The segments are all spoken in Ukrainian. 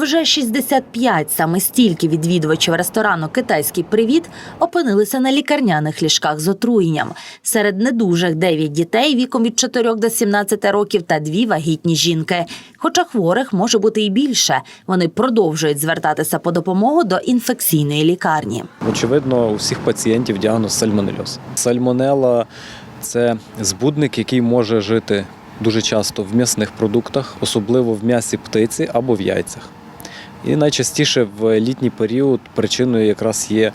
Вже 65 саме стільки відвідувачів ресторану Китайський привіт опинилися на лікарняних ліжках з отруєнням. Серед недужих 9 дітей віком від 4 до 17 років та дві вагітні жінки. Хоча хворих може бути і більше. Вони продовжують звертатися по допомогу до інфекційної лікарні. Очевидно, у всіх пацієнтів діагноз сальмонельоз. Сальмонела це збудник, який може жити дуже часто в м'ясних продуктах, особливо в м'ясі птиці або в яйцях. І найчастіше в літній період причиною якраз є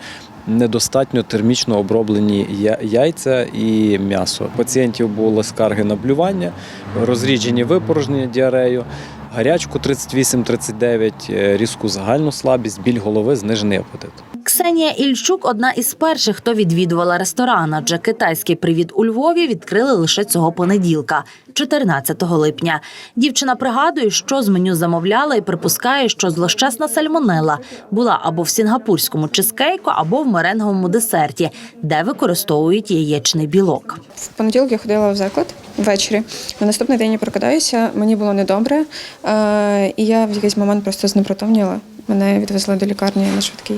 недостатньо термічно оброблені яйця і м'ясо. Пацієнтів були скарги на блювання, розріджені випорожнення діарею, гарячку 38-39, е, різку загальну слабість, біль голови, знижений апетит. Ксенія Ільчук одна із перших, хто відвідувала ресторан, адже китайський привіт у Львові відкрили лише цього понеділка, 14 липня. Дівчина пригадує, що з меню замовляла і припускає, що злощасна сальмонела була або в сінгапурському чизкейку, або в меренговому десерті, де використовують яєчний білок. В понеділок я ходила в заклад ввечері. На наступний день я прокидаюся, мені було недобре, е, і я в якийсь момент просто знепритомніла. Мене відвезли до лікарні на швидкий.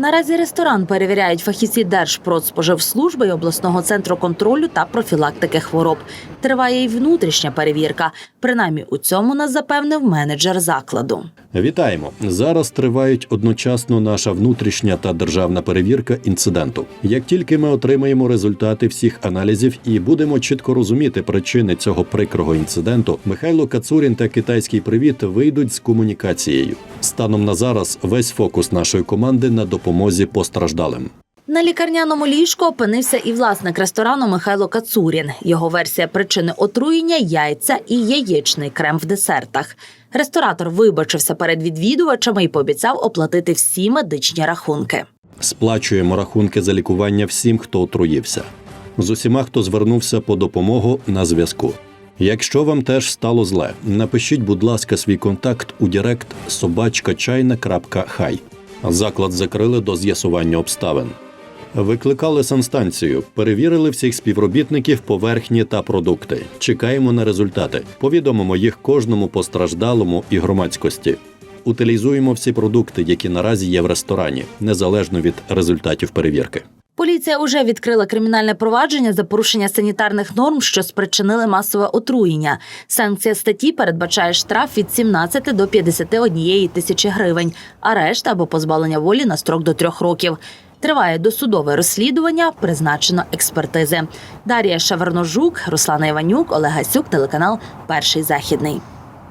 Наразі ресторан перевіряють фахівці Держпродспоживслужби і обласного центру контролю та профілактики хвороб. Триває й внутрішня перевірка. Принаймні у цьому нас запевнив менеджер закладу. Вітаємо! Зараз тривають одночасно наша внутрішня та державна перевірка інциденту. Як тільки ми отримаємо результати всіх аналізів і будемо чітко розуміти причини цього прикрого інциденту, Михайло Кацурін та китайський привіт вийдуть з комунікацією. Станом на зараз весь фокус нашої команди на допомозі постраждалим. На лікарняному ліжку опинився і власник ресторану Михайло Кацурін. Його версія причини отруєння яйця і яєчний крем в десертах. Ресторатор вибачився перед відвідувачами і пообіцяв оплатити всі медичні рахунки. Сплачуємо рахунки за лікування всім, хто отруївся. З усіма, хто звернувся по допомогу на зв'язку. Якщо вам теж стало зле, напишіть, будь ласка, свій контакт у директ собачкачайна.хай. Заклад закрили до з'ясування обставин. Викликали санстанцію, перевірили всіх співробітників, поверхні та продукти. Чекаємо на результати. Повідомимо їх кожному постраждалому і громадськості. Утилізуємо всі продукти, які наразі є в ресторані, незалежно від результатів перевірки. Поліція уже відкрила кримінальне провадження за порушення санітарних норм, що спричинили масове отруєння. Санкція статті передбачає штраф від 17 до 51 тисячі гривень, арешт або позбавлення волі на строк до трьох років. Триває досудове розслідування, призначено експертизи. Дарія Шаверножук, Руслана Іванюк, Олег Гасюк, телеканал Перший західний.